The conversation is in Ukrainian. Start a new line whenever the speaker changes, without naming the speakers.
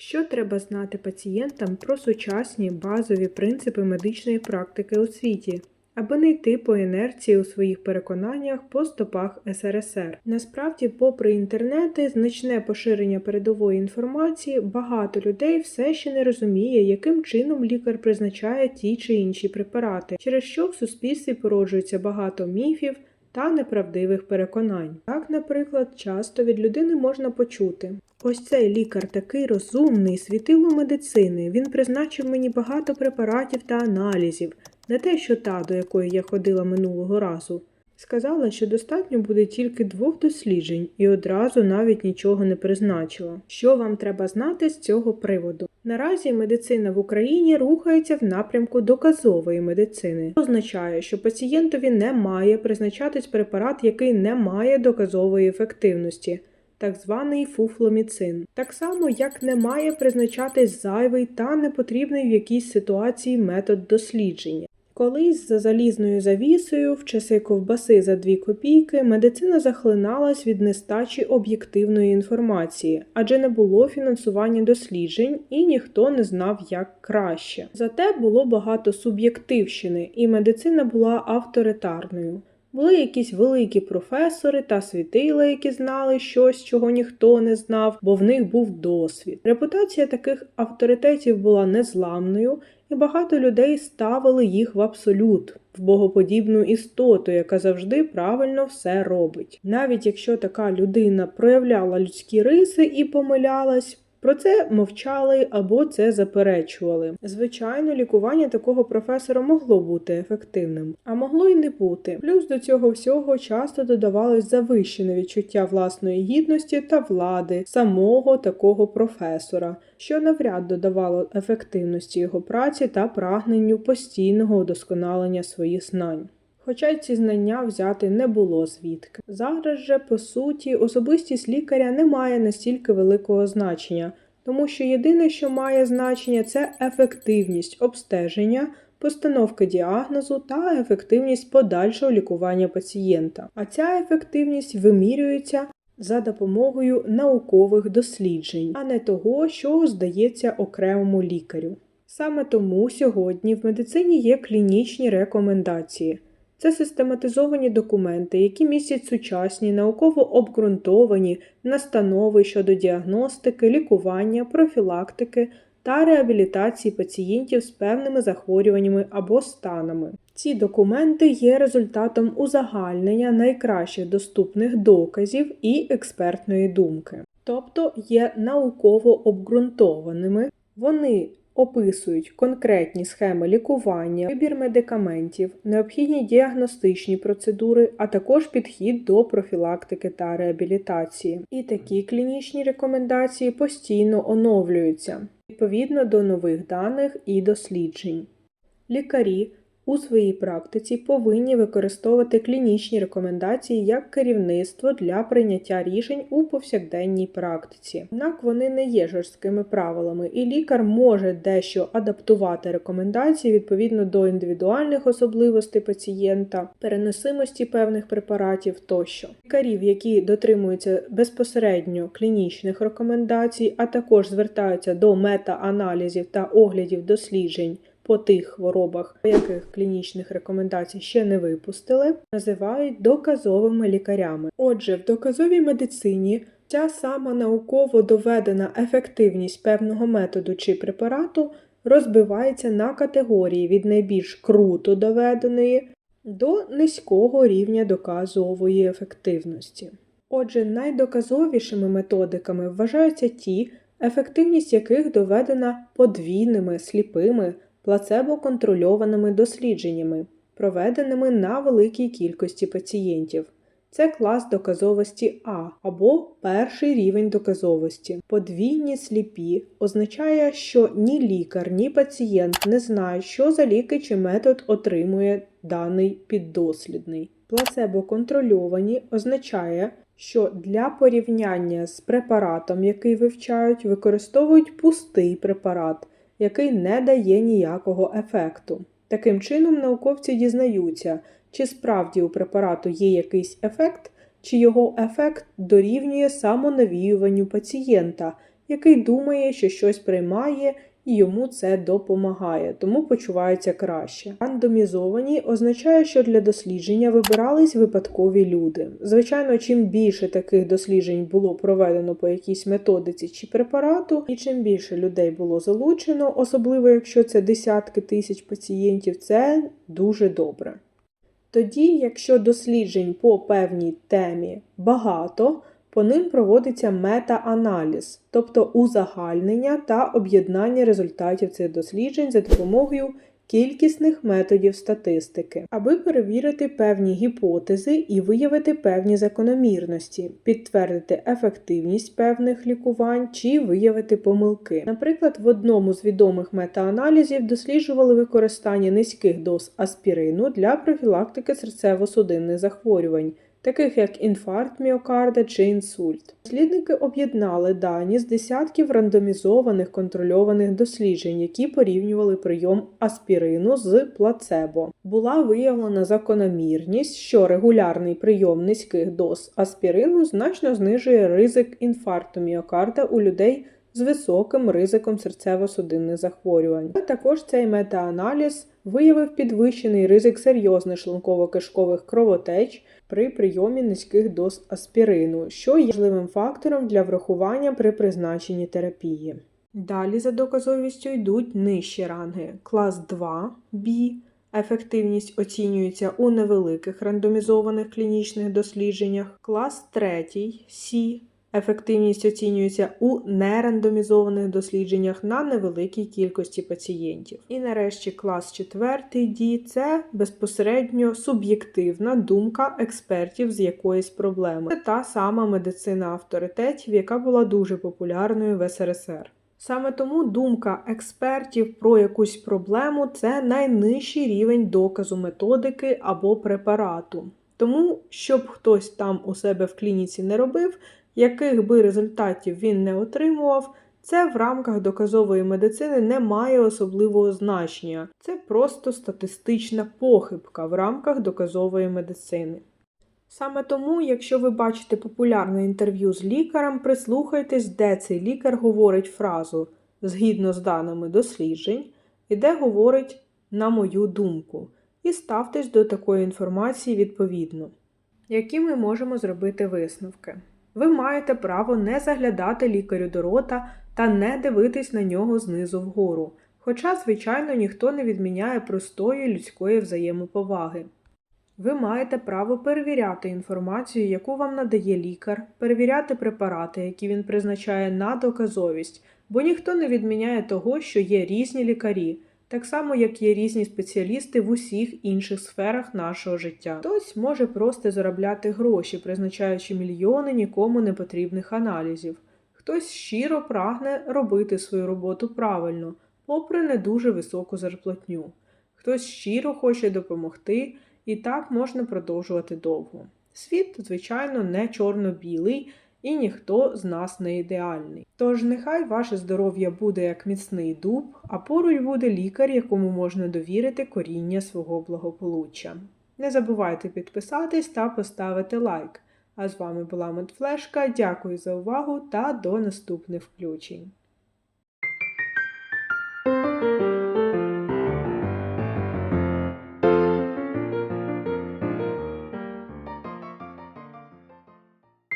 Що треба знати пацієнтам про сучасні базові принципи медичної практики у світі, аби не йти по інерції у своїх переконаннях по стопах СРСР? Насправді, попри інтернети, значне поширення передової інформації, багато людей все ще не розуміє, яким чином лікар призначає ті чи інші препарати, через що в суспільстві породжується багато міфів та неправдивих переконань. Так, наприклад, часто від людини можна почути: ось цей лікар такий розумний, світило медицини. Він призначив мені багато препаратів та аналізів, не те, що та, до якої я ходила минулого разу. Сказала, що достатньо буде тільки двох досліджень і одразу навіть нічого не призначила. Що вам треба знати з цього приводу? Наразі медицина в Україні рухається в напрямку доказової медицини. Це означає, що пацієнтові не має призначатись препарат, який не має доказової ефективності. Так званий фуфломіцин. Так само, як не має призначатись зайвий та непотрібний в якійсь ситуації метод дослідження. Колись за залізною завісою, в часи ковбаси за дві копійки, медицина захлиналась від нестачі об'єктивної інформації, адже не було фінансування досліджень і ніхто не знав, як краще. Зате було багато суб'єктивщини, і медицина була авторитарною. Були якісь великі професори та світила, які знали щось, чого ніхто не знав, бо в них був досвід. Репутація таких авторитетів була незламною, і багато людей ставили їх в абсолют, в богоподібну істоту, яка завжди правильно все робить. Навіть якщо така людина проявляла людські риси і помилялась. Про це мовчали або це заперечували. Звичайно, лікування такого професора могло бути ефективним, а могло й не бути. Плюс до цього всього часто додавалось завищене відчуття власної гідності та влади самого такого професора, що навряд додавало ефективності його праці та прагненню постійного удосконалення своїх знань. Хоча й ці знання взяти не було звідки. Зараз же, по суті, особистість лікаря не має настільки великого значення, тому що єдине, що має значення, це ефективність обстеження, постановки діагнозу та ефективність подальшого лікування пацієнта. А ця ефективність вимірюється за допомогою наукових досліджень, а не того, що здається окремому лікарю. Саме тому сьогодні в медицині є клінічні рекомендації. Це систематизовані документи, які містять сучасні, науково обґрунтовані настанови щодо діагностики, лікування, профілактики та реабілітації пацієнтів з певними захворюваннями або станами. Ці документи є результатом узагальнення найкращих доступних доказів і експертної думки, тобто є науково обґрунтованими. Вони описують конкретні схеми лікування, вибір медикаментів, необхідні діагностичні процедури, а також підхід до профілактики та реабілітації. І такі клінічні рекомендації постійно оновлюються відповідно до нових даних і досліджень. Лікарі у своїй практиці повинні використовувати клінічні рекомендації як керівництво для прийняття рішень у повсякденній практиці. Однак вони не є жорсткими правилами, і лікар може дещо адаптувати рекомендації відповідно до індивідуальних особливостей пацієнта, переносимості певних препаратів тощо. Лікарів, які дотримуються безпосередньо клінічних рекомендацій, а також звертаються до мета-аналізів та оглядів досліджень по тих хворобах, яких клінічних рекомендацій ще не випустили, називають доказовими лікарями. Отже, в доказовій медицині ця сама науково доведена ефективність певного методу чи препарату розбивається на категорії від найбільш круто доведеної до низького рівня доказової ефективності. Отже, найдоказовішими методиками вважаються ті, ефективність яких доведена подвійними сліпими плацебо-контрольованими дослідженнями, проведеними на великій кількості пацієнтів. Це клас доказовості А або перший рівень доказовості. Подвійні сліпі означає, що ні лікар, ні пацієнт не знають, що за ліки чи метод отримує даний піддослідний. Плацебо-контрольовані означає, що для порівняння з препаратом, який вивчають, використовують пустий препарат який не дає ніякого ефекту. Таким чином, науковці дізнаються, чи справді у препарату є якийсь ефект, чи його ефект дорівнює самонавіюванню пацієнта, який думає, що щось приймає і йому це допомагає, тому почувається краще. Рандомізовані означає, що для дослідження вибирались випадкові люди. Звичайно, чим більше таких досліджень було проведено по якійсь методиці чи препарату, і чим більше людей було залучено, особливо якщо це десятки тисяч пацієнтів, це дуже добре. Тоді, якщо досліджень по певній темі багато, по ним проводиться мета-аналіз, тобто узагальнення та об'єднання результатів цих досліджень за допомогою кількісних методів статистики, аби перевірити певні гіпотези і виявити певні закономірності, підтвердити ефективність певних лікувань чи виявити помилки. Наприклад, в одному з відомих мета-аналізів досліджували використання низьких доз аспірину для профілактики серцево-судинних захворювань таких як інфаркт міокарда чи інсульт. Дослідники об'єднали дані з десятків рандомізованих контрольованих досліджень, які порівнювали прийом аспірину з плацебо. Була виявлена закономірність, що регулярний прийом низьких доз аспірину значно знижує ризик інфаркту міокарда у людей з високим ризиком серцево-судинних захворювань. Також цей метааналіз виявив підвищений ризик серйозних шлунково-кишкових кровотеч при прийомі низьких доз аспірину, що є важливим фактором для врахування при призначенні терапії. Далі за доказовістю йдуть нижчі ранги клас 2 B. Ефективність оцінюється у невеликих рандомізованих клінічних дослідженнях, клас 3 C. Ефективність оцінюється у нерандомізованих дослідженнях на невеликій кількості пацієнтів. І нарешті клас 4 D – це безпосередньо суб'єктивна думка експертів з якоїсь проблеми. Це та сама медицина авторитетів, яка була дуже популярною в СРСР. Саме тому думка експертів про якусь проблему це найнижчий рівень доказу методики або препарату. Тому, щоб хтось там у себе в клініці не робив, яких би результатів він не отримував, це в рамках доказової медицини не має особливого значення. Це просто статистична похибка в рамках доказової медицини. Саме тому, якщо ви бачите популярне інтерв'ю з лікарем, прислухайтесь, де цей лікар говорить фразу згідно з даними досліджень, і де говорить на мою думку, і ставтесь до такої інформації відповідно. Які ми можемо зробити висновки? Ви маєте право не заглядати лікарю до рота та не дивитись на нього знизу вгору, хоча, звичайно, ніхто не відміняє простої людської взаємоповаги. Ви маєте право перевіряти інформацію, яку вам надає лікар, перевіряти препарати, які він призначає на доказовість, бо ніхто не відміняє того, що є різні лікарі, так само як є різні спеціалісти в усіх інших сферах нашого життя. Хтось може просто заробляти гроші, призначаючи мільйони нікому не потрібних аналізів. Хтось щиро прагне робити свою роботу правильно, попри не дуже високу зарплатню. Хтось щиро хоче допомогти, і так можна продовжувати довго. Світ, звичайно, не чорно-білий, і ніхто з нас не ідеальний. Тож нехай ваше здоров'я буде як міцний дуб, а поруч буде лікар, якому можна довірити коріння свого благополуччя. Не забувайте підписатись та поставити лайк. А з вами була Медфлешка. Дякую за увагу та до наступних включень.